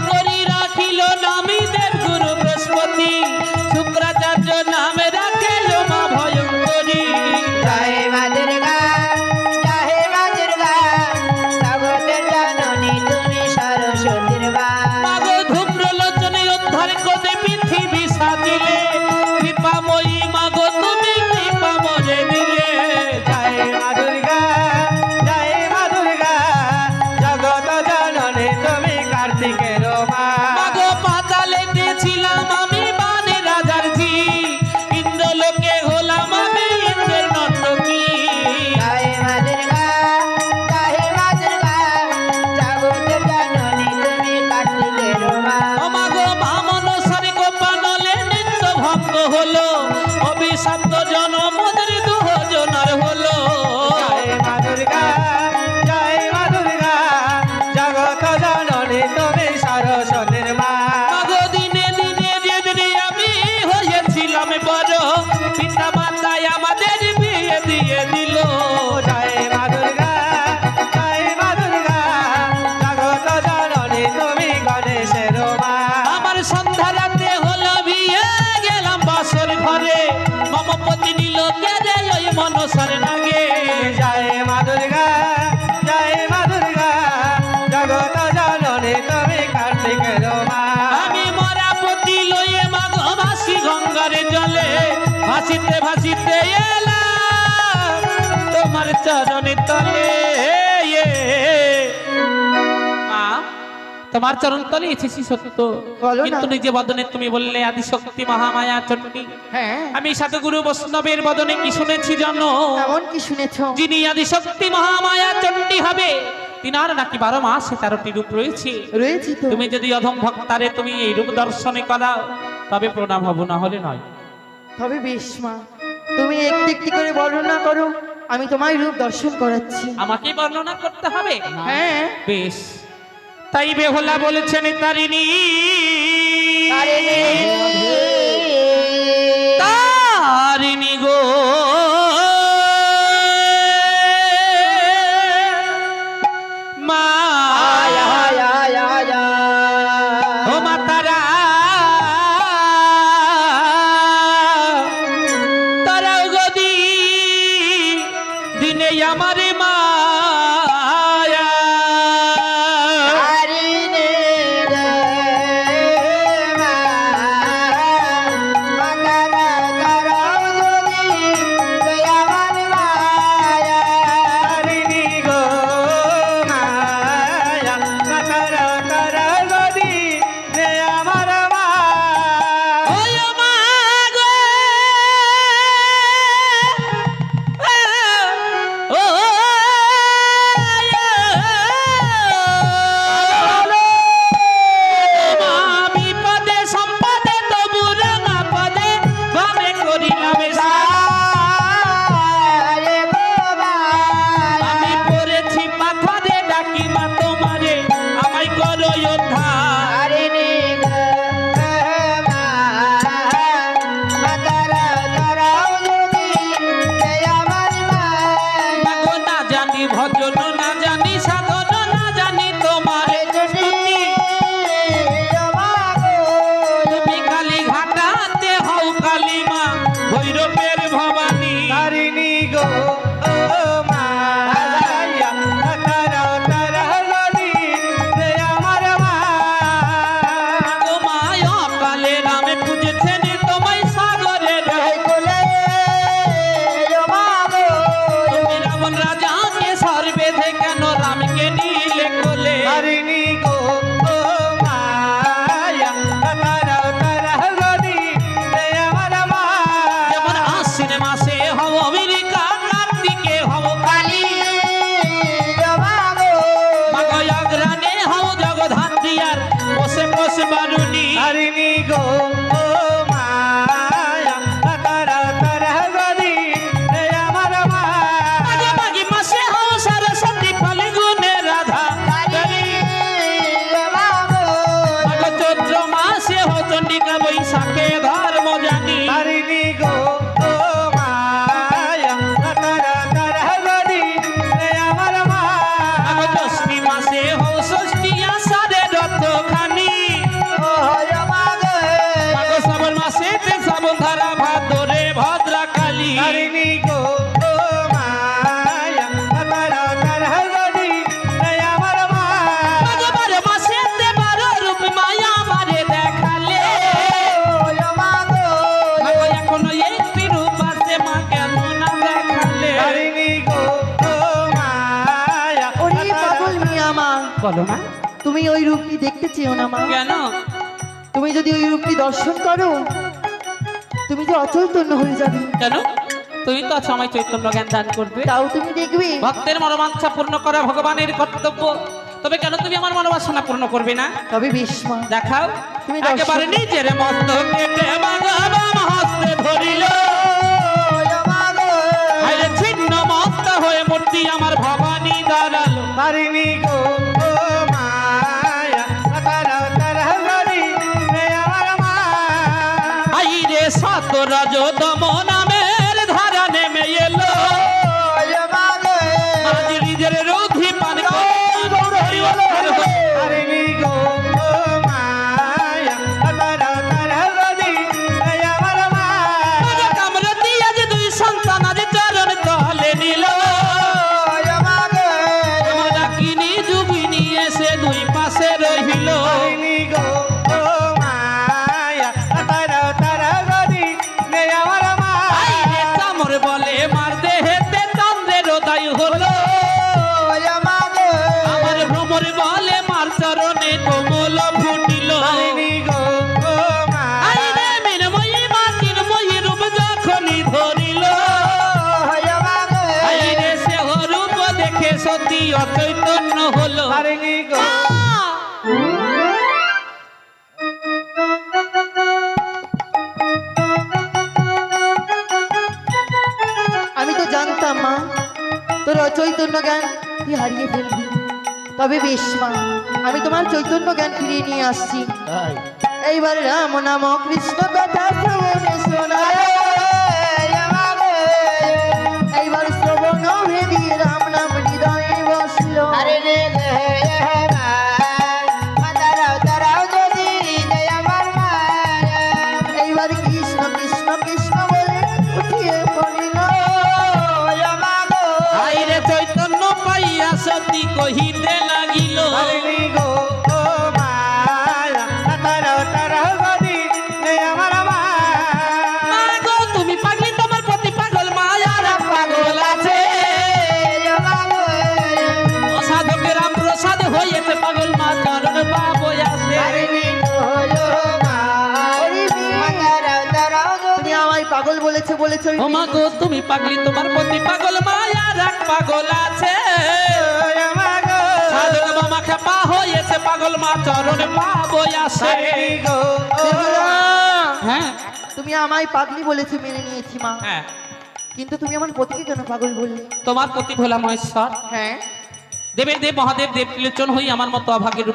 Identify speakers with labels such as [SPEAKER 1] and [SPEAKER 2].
[SPEAKER 1] করি রাখিল নামীদের গুণ সঙ্গ হলো অভিশপ্ত জনম দুজনার হলো। দিনে দিনে যেদিন আমি হয়েছিলাম বড় পিতা মাতায় আমাদের ভাসিতে ভাসিতে তোমার চরণে তলে। তোমার চরণ তলে এসেছি সত্য। কিন্তু নিজে বদনে তুমি বললে আদি শক্তি মহামায়া চন্ডী
[SPEAKER 2] হ্যাঁ।
[SPEAKER 1] আমি সাধুগুরু বৈষ্ণবের বদনে কি শুনেছি জন?
[SPEAKER 2] কি শুনেছ?
[SPEAKER 1] যিনি আদি শক্তি মহামায়া চন্ডী হবে তিনার নাকি বারো মাসে তেরোটি রূপ রয়েছে।
[SPEAKER 2] রয়েছে
[SPEAKER 1] তুমি যদি অধম ভক্তারে তুমি এই রূপ দর্শনে করাও তবে প্রণাম হব না হলে নয়।
[SPEAKER 3] তবে বেশ মা। তুমি একটি একটু করে বর্ণনা করো। আমি তোমায় রূপ দর্শন করাচ্ছি।
[SPEAKER 1] আমাকে বর্ণনা করতে হবে?
[SPEAKER 3] হ্যাঁ।
[SPEAKER 1] বেশ। তাই বেহলা বলেছেন তারিণী। তারিণী।
[SPEAKER 2] তারিণী গো।
[SPEAKER 1] ভৈরবের ভা বলো মা
[SPEAKER 3] তুমি ওই রূপটি দেখতে চেও না মা।
[SPEAKER 1] কেন?
[SPEAKER 3] তুমি যদি ওই রূপটি দর্শন করো তুমি যে অচৈতন্য হয়ে যাবে।
[SPEAKER 1] কেন? তুমি তো আছো আমায় চৈতন্য জ্ঞান দান করবে।
[SPEAKER 3] তাও তুমি দেখবে।
[SPEAKER 1] ভক্তের মনোবাঞ্ছা পূর্ণ করা ভগবানের কর্তব্য। তবে কেন তুমি আমার মনোবাসনা পূর্ণ করবে না?
[SPEAKER 3] তবে বেশ
[SPEAKER 1] দেখাও।
[SPEAKER 3] তুমি
[SPEAKER 1] একেবারে নিজের মস্ত কেটে হস্তে ধরিল। ছিন্ন মস্ত হয়ে মূর্তি আমার ভবানী রাজ দম সতী অচৈতন্য হলো।
[SPEAKER 3] আমি তো জানতাম মা তোর অচৈতন্য জ্ঞান তুই হারিয়ে ফেলবি। তবে বেশ মা আমি তোমার চৈতন্য জ্ঞান ফিরিয়ে নিয়ে আসছি। এইবার রাম নাম কৃষ্ণ কথা
[SPEAKER 1] কহিতে লাগিল
[SPEAKER 2] মায়া
[SPEAKER 1] তুমি পাগলি তোমার প্রতি পাগল মায়ার পাগল আছে। অসাধকের প্রসাদ হইয়েছে পাগল মা চরণ আছে
[SPEAKER 3] আমায় পাগল বলেছ বলেছ
[SPEAKER 1] ও মা গো তুমি পাগলি তোমার প্রতি পাগল মায়ার এক পাগল আছে। মামা খেপা হয়েছে পাগল মা চরণে পাবো হ্যাঁ।
[SPEAKER 3] তুমি আমায় পাগলি বলেছ মেনে নিয়েছি মা।
[SPEAKER 1] হ্যাঁ।
[SPEAKER 3] কিন্তু তুমি আমার পতিকে কেন পাগল বললে?
[SPEAKER 1] তোমার প্রতি ভোলা মহেশ্বর
[SPEAKER 3] হ্যাঁ।
[SPEAKER 1] দেবের দেব মহাদেব দেব ত্রিলোচন হই আমার মতো অভাগের